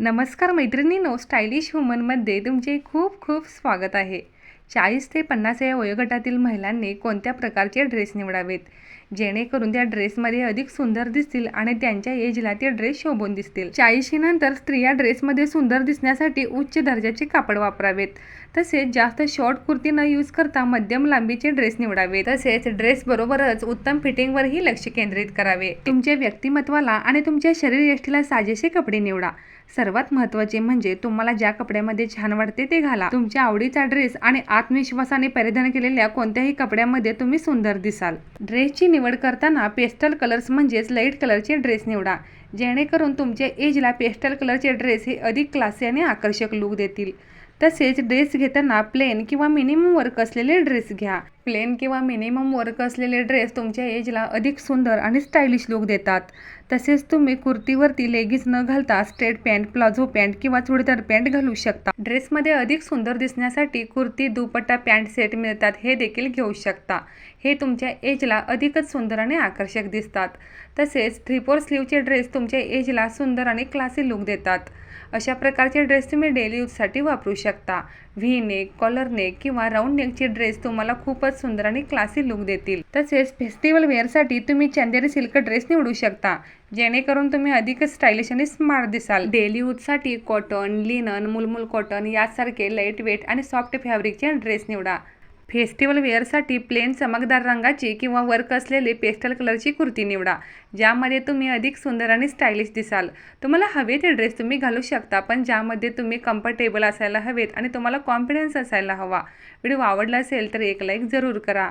नमस्कार मैत्रिणींनो स्टायलिश वुमनमध्ये तुमचे खूप खूप स्वागत आहे. चाळीस ते पन्नास या वयोगटातील महिलांनी कोणत्या प्रकारचे ड्रेस निवडावेत? जेणेकरून त्या ड्रेसमध्ये अधिक सुंदर दिसतील आणि त्यांच्या एजला ते ड्रेस शोभून दिसतील. चाळीशीनंतर स्त्रिया ड्रेसमध्ये सुंदर दिसण्यासाठी उच्च दर्जाचे कापड वापरावेत. तसेच जास्त शॉर्ट कुर्ती न यूज करता मध्यम लांबीचे ड्रेस निवडावे तसेच ड्रेस बरोबरच उत्तम फिटिंगवरही लक्ष केंद्रित करावे. तुमच्या व्यक्तिमत्वाला आणि तुमच्या शरीरयष्टीला साजेसे कपडे निवडा. सर्वात महत्त्वाचे म्हणजे तुम्हाला ज्या कपड्यामध्ये छान वाटते ते घाला. तुमच्या आवडीचा ड्रेस आणि आत्मविश्वासाने परिधान केलेल्या कोणत्याही कपड्यामध्ये तुम्ही सुंदर दिसाल. ड्रेसची निवड करताना पेस्टल कलर्स म्हणजेच लाइट कलरचे ड्रेस निवडा. जेणेकरून तुमच्या एजला पेस्टल कलरचे ड्रेस हे अधिक क्लासी आणि आकर्षक लुक देतील. तसेच ड्रेस घेताना प्लेन किंवा मिनिमम वर्क असलेले ड्रेस घ्या. प्लेन किंवा मिनिमम वर्क असलेले ड्रेस तुमच्या एजला अधिक सुंदर आणि स्टायलिश लुक देतात. तसेच तुम्ही कुर्तीवरती लेगीज न घालता स्ट्रेट पॅन्ट प्लाझो पॅन्ट किंवा चुडीदार पॅन्ट घालू शकता. ड्रेसमध्ये अधिक सुंदर दिसण्यासाठी कुर्ती दुपट्टा पॅन्ट सेट मिळतात हे देखील घेऊ शकता. हे तुमच्या एजला अधिकच सुंदर आणि आकर्षक दिसतात. तसेच थ्री फोर स्लीवचे ड्रेस तुमच्या एजला सुंदर आणि क्लासी लुक देतात. अशा प्रकारचे ड्रेस तुम्ही डेली यूजसाठी वापरू शकता. व्ही नेक कॉलर नेक किंवा राऊंड नेकचे ड्रेस तुम्हाला खूपच सुंदर आणि क्लासी लुक देतील. तसेच फेस्टिवल वेअरसाठी तुम्ही चंदेरी सिल्क ड्रेस निवडू शकता. जेणेकरून तुम्ही अधिक स्टायलिश आणि स्मार्ट दिसाल. डेली यूजसाठी कॉटन लिनन मुलमुल कॉटन यासारखे लाइट वेट आणि सॉफ्ट फॅब्रिकचे ड्रेस निवडा. फेस्टिवल वेअरसाठी प्लेन चमकदार रंगाची किंवा वर्क असलेली पेस्टल कलरची कुर्ती निवडा ज्यामध्ये तुम्ही अधिक सुंदर आणि स्टायलिश दिसाल. तुम्हाला हवे ते ड्रेस तुम्ही घालू शकता पण ज्यामध्ये तुम्ही कम्फर्टेबल असायला हवेत आणि तुम्हाला कॉन्फिडन्स असायला हवा. व्हिडिओ आवडला असेल तर एक लाईक जरूर करा.